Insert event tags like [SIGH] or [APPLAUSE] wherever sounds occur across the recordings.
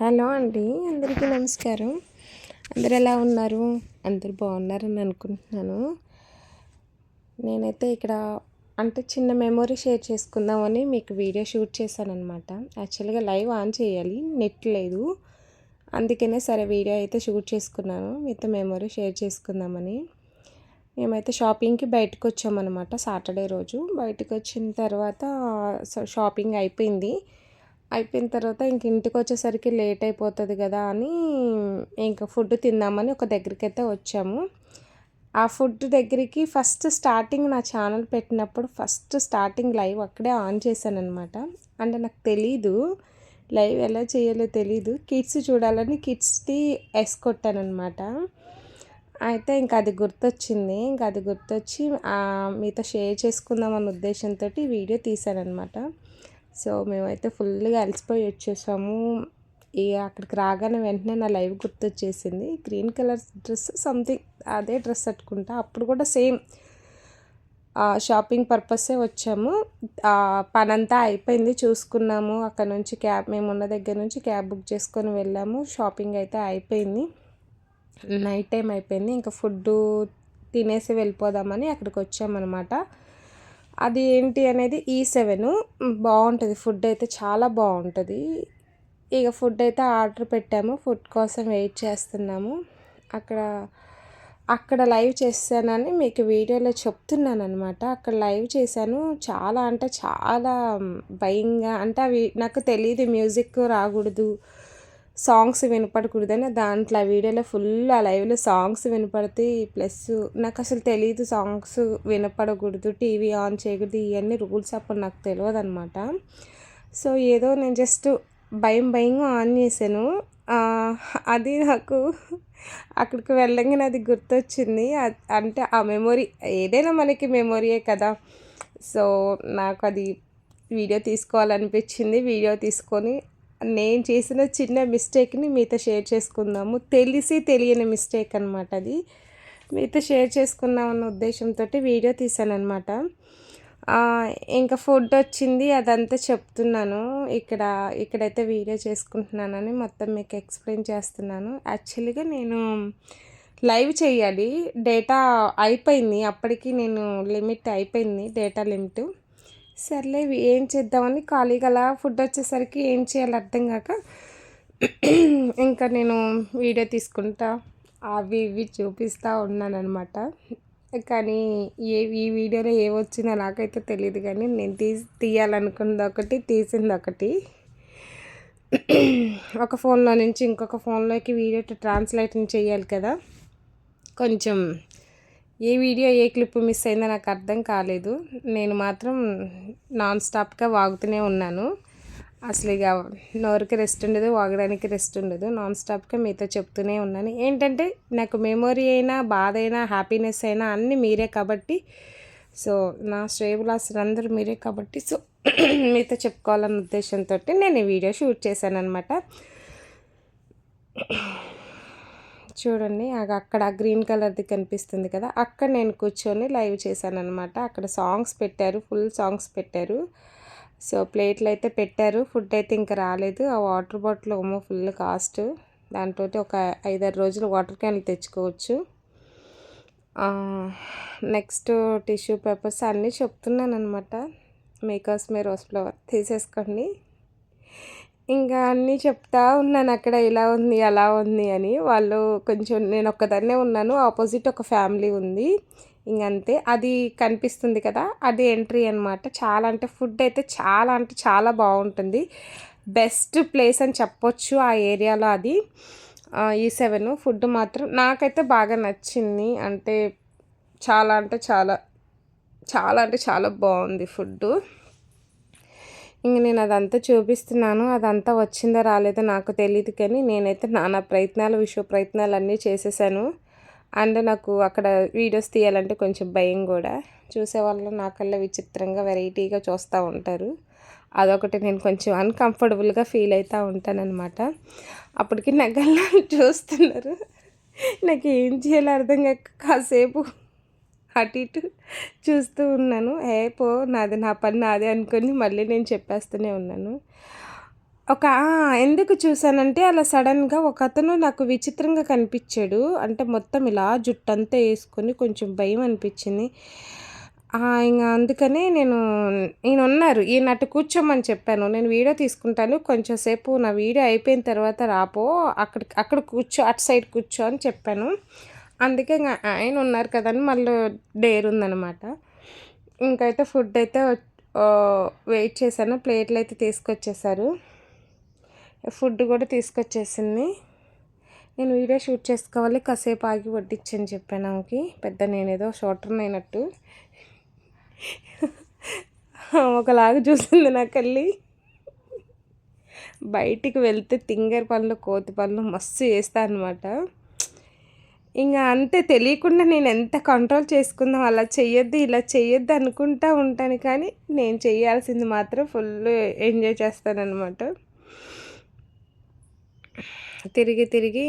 Hello అండి అందరికీ నమస్కారం. అందరు ఎలా ఉన్నారు? అందరు బాగున్నారని అనుకుంటున్నాను. నేనైతే ఇక్కడ అంటే చిన్న మెమొరీ షేర్ చేసుకుందామని మీకు వీడియో షూట్ చేశాను అనమాట యాక్చువల్గా లైవ్ ఆన్ చేయాలి నెట్ లేదు. అందుకనే సరే వీడియో అయితే షూట్ చేసుకున్నాను. మీతో మెమొరీ షేర్ చేసుకుందామని. మేమైతే షాపింగ్కి బయటకు వచ్చామన్నమాట సాటర్డే రోజు. బయటకు వచ్చిన తర్వాత షాపింగ్ అయిపోయింది. అయిపోయిన తర్వాత ఇంక ఇంటికి వచ్చేసరికి లేట్ అయిపోతుంది కదా అని ఇంకా ఫుడ్ తిందామని ఒక దగ్గరికి అయితే వచ్చాము. ఆ ఫుడ్ దగ్గరికి ఫస్ట్ స్టార్టింగ్ నా ఛానల్ పెట్టినప్పుడు ఫస్ట్ స్టార్టింగ్ లైవ్ అక్కడే ఆన్ చేశాను అనమాట అంటే నాకు తెలీదు లైవ్ ఎలా చేయాలో తెలీదు. కిడ్స్ చూడాలని కిడ్స్ది ఎస్ కొట్టానమాట అయితే ఇంకా అది గుర్తొచ్చింది. ఇంకా అది గుర్తొచ్చి మీతో షేర్ చేసుకుందాం అన్న ఉద్దేశంతో వీడియో తీశాను అనమాట సో మేమైతే ఫుల్గా అలసిపోయి వచ్చేసాము. ఇక అక్కడికి రాగానే వెంటనే నా లైవ్ గుర్తొచ్చేసింది. గ్రీన్ కలర్ డ్రెస్ సంథింగ్ అదే డ్రెస్ కట్టుకుంటా. అప్పుడు కూడా సేమ్ షాపింగ్ పర్పసే వచ్చాము. పనంతా అయిపోయింది చూసుకున్నాము. అక్కడ నుంచి క్యాబ్ మేము ఉన్న దగ్గర నుంచి క్యాబ్ బుక్ చేసుకొని వెళ్ళాము. షాపింగ్ అయితే అయిపోయింది. నైట్ టైం అయిపోయింది. ఇంకా ఫుడ్ తినేసి వెళ్ళిపోదామని అక్కడికి వచ్చామన్నమాట. అది ఏంటి అనేది e ఈ సెవెన్ బాగుంటుంది. ఫుడ్ అయితే చాలా బాగుంటుంది. ఇక ఫుడ్ అయితే ఆర్డర్ పెట్టాము. ఫుడ్ కోసం వెయిట్ చేస్తున్నాము. అక్కడ అక్కడ లైవ్ చేశానని మీకు వీడియోలో చెప్తున్నాను అనమాట అక్కడ లైవ్ చేశాను. చాలా అంటే చాలా భయంగా అంటే అవి నాకు తెలియదు మ్యూజిక్ రాకూడదు. సాంగ్స్ వినపడకూడదని దాంట్లో ఆ వీడియోలో ఫుల్ ఆ లైవ్లో సాంగ్స్ వినపడతాయి ప్లస్ నాకు అసలు తెలియదు సాంగ్స్ వినపడకూడదు టీవీ ఆన్ చేయకూడదు ఇవన్నీ రూల్స్ అప్పుడు నాకు తెలియదు అనమాట సో ఏదో నేను జస్ట్ భయం భయంగా ఆన్ చేశాను. అది నాకు అక్కడికి వెళ్ళంగానే అది గుర్తొచ్చింది. అంటే ఆ మెమొరీ ఏదైనా మనకి మెమొరీయే కదా. సో నాకు అది వీడియో తీసుకోవాలనిపించింది వీడియో తీసుకొని నేను చేసిన చిన్న మిస్టేక్ని మీతో షేర్ చేసుకుందాము. తెలిసి తెలియని మిస్టేక్ అనమాట అది. మీతో షేర్ చేసుకుందాం అన్న ఉద్దేశంతో వీడియో తీసాను అనమాట ఇంకా ఫుడ్ వచ్చింది అదంతా చెప్తున్నాను. ఇక్కడ ఇక్కడైతే వీడియో చేసుకుంటున్నానని మొత్తం మీకు ఎక్స్ప్లెయిన్ చేస్తున్నాను. యాక్చువల్గా నేను లైవ్ చేయాలి. డేటా అయిపోయింది. అప్పటికి నేను లిమిట్ అయిపోయింది డేటా లిమిట్. సర్లే ఏం చేద్దామని ఖాళీగా అలా ఫుడ్ వచ్చేసరికి ఏం చేయాలి అర్థం కాక ఇంకా నేను వీడియో తీసుకుంటా. అవి ఇవి చూపిస్తూ ఉన్నానమాట కానీ ఏ ఈ వీడియోలో ఏమొచ్చిందో నాకైతే తెలియదు కానీ నేను తీసి తీయాలనుకున్నది ఒకటి తీసింది ఒకటి. ఒక ఫోన్లో నుంచి ఇంకొక ఫోన్లోకి వీడియో ట్రాన్స్లేషన్ చేయాలి కదా. కొంచెం ఏ వీడియో ఏ క్లిప్ మిస్ అయిందో నాకు అర్థం కాలేదు. నేను మాత్రం నాన్ స్టాప్గా వాగుతూనే ఉన్నాను. అసలు ఇక నోరుకి రెస్ట్ ఉండదు వాగడానికి రెస్ట్ ఉండదు. నాన్ స్టాప్గా మీతో చెప్తూనే ఉన్నాను. ఏంటంటే నాకు మెమొరీ అయినా బాధ అయినా హ్యాపీనెస్ అయినా అన్నీ మీరే కాబట్టి సో నా శ్రేయబులాసులు అందరూ మీరే కాబట్టి సో [CLEARS THROAT] మీతో చెప్పుకోవాలన్న ఉద్దేశంతో నేను ఈ వీడియో షూట్ చేశాను అనమాట చూడండి. అక్కడ గ్రీన్ కలర్ది కనిపిస్తుంది కదా అక్కడ నేను కూర్చొని లైవ్ చేశాను అనమాట అక్కడ సాంగ్స్ పెట్టారు ఫుల్ సాంగ్స్ పెట్టారు. సో ప్లేట్లు అయితే పెట్టారు ఫుడ్ అయితే ఇంకా రాలేదు. ఆ వాటర్ బాటిల్ ఏమో ఫుల్ కాస్ట్. దాంతో ఒక ఐదారు రోజులు వాటర్ క్యాన్లు తెచ్చుకోవచ్చు. నెక్స్ట్ టిష్యూ పేపర్స్ అన్నీ చెప్తున్నాను అనమాట మీకోసమే రోజ్ ఫ్లవర్ తీసేసుకోండి. ఇంకా అన్నీ చెప్తా ఉన్నాను. అక్కడ ఇలా ఉంది అలా ఉంది అని. వాళ్ళు కొంచెం నేను ఒక్కదాన్నే ఉన్నాను. ఆపోజిట్ ఒక ఫ్యామిలీ ఉంది. ఇంకంతే అది కనిపిస్తుంది కదా అది ఎంట్రీ అనమాట చాలా అంటే ఫుడ్ అయితే చాలా అంటే చాలా బాగుంటుంది. బెస్ట్ ప్లేస్ అని చెప్పొచ్చు ఆ ఏరియాలో అది. ఈ సెవెన్ ఫుడ్ మాత్రం నాకైతే బాగా నచ్చింది. అంటే చాలా అంటే చాలా చాలా అంటే చాలా బాగుంది ఫుడ్డు. ఇంక నేను అదంతా చూపిస్తున్నాను. అదంతా వచ్చిందో రాలేదో నాకు తెలియదు కానీ నేనైతే నానా ప్రయత్నాలు విశ్వ ప్రయత్నాలు అన్నీ చేసేసాను. అండ్ నాకు అక్కడ వీడియోస్ తీయాలంటే కొంచెం భయం కూడా. చూసేవాళ్ళు నాకల్లా విచిత్రంగా వెరైటీగా చూస్తూ ఉంటారు. అదొకటి నేను కొంచెం అన్కంఫర్టబుల్గా ఫీల్ అవుతూ ఉంటానన్నమాట. అప్పటికి నగల్లా చూస్తున్నారు. నాకు ఏం చేయాలో అర్థం కాక కాసేపు అటు ఇటు చూస్తూ ఉన్నాను ఏ పో నాది నా పని నాదే అనుకొని మళ్ళీ నేను చెప్పేస్తూనే ఉన్నాను ఒక ఎందుకు చూసానంటే అలా సడన్‌గా ఒకతను నాకు విచిత్రంగా కనిపించాడు అంటే మొత్తం ఇలా జుట్టంతా వేసుకొని కొంచెం భయం అనిపించింది ఇంకా అందుకనే నేను ఈయనున్నారు. ఈయన అటు కూర్చోమని చెప్పాను. నేను వీడియో తీసుకుంటాను. కొంచెం సేపు నా వీడియో అయిపోయిన తర్వాత రాపో అక్కడికి అక్కడ కూర్చో అటు సైడ్ కూర్చో అని చెప్పాను. అందుకే ఇంకా ఆయన ఉన్నారు కదా! అని మళ్ళీ డేరుందనమాట. ఇంకైతే ఫుడ్ అయితే వెయిట్ చేశాను. ప్లేట్లు అయితే తీసుకొచ్చేసారు. ఫుడ్ కూడా తీసుకొచ్చేసింది. నేను వీడియో షూట్ చేసుకోవాలి. కాసేపు ఆగి వడ్డించని చెప్పాను ఆమెకి. పెద్ద నేనేదో షూటర్‌నయినట్టు. ఒకలాగా చూసింది నాకెళ్ళి. బయటికి వెళ్తే తింగర్ పనులు, కోతి పనులు మస్తు చేస్తా అనమాట. ఇంకా అంతే తెలియకుండా నేను ఎంత కంట్రోల్ చేసుకుందాం అలా చేయొద్దు ఇలా చేయొద్దు అనుకుంటా ఉంటాను కానీ, నేను చేయాల్సింది మాత్రం ఫుల్ ఎంజాయ్ చేస్తానన్నమాట తిరిగి తిరిగి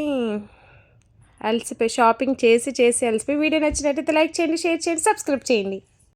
అలసిపోయి షాపింగ్ చేసి చేసి అలసిపోయి వీడియో నచ్చినట్టయితే లైక్ చేయండి, షేర్ చేయండి, సబ్స్క్రైబ్ చేయండి.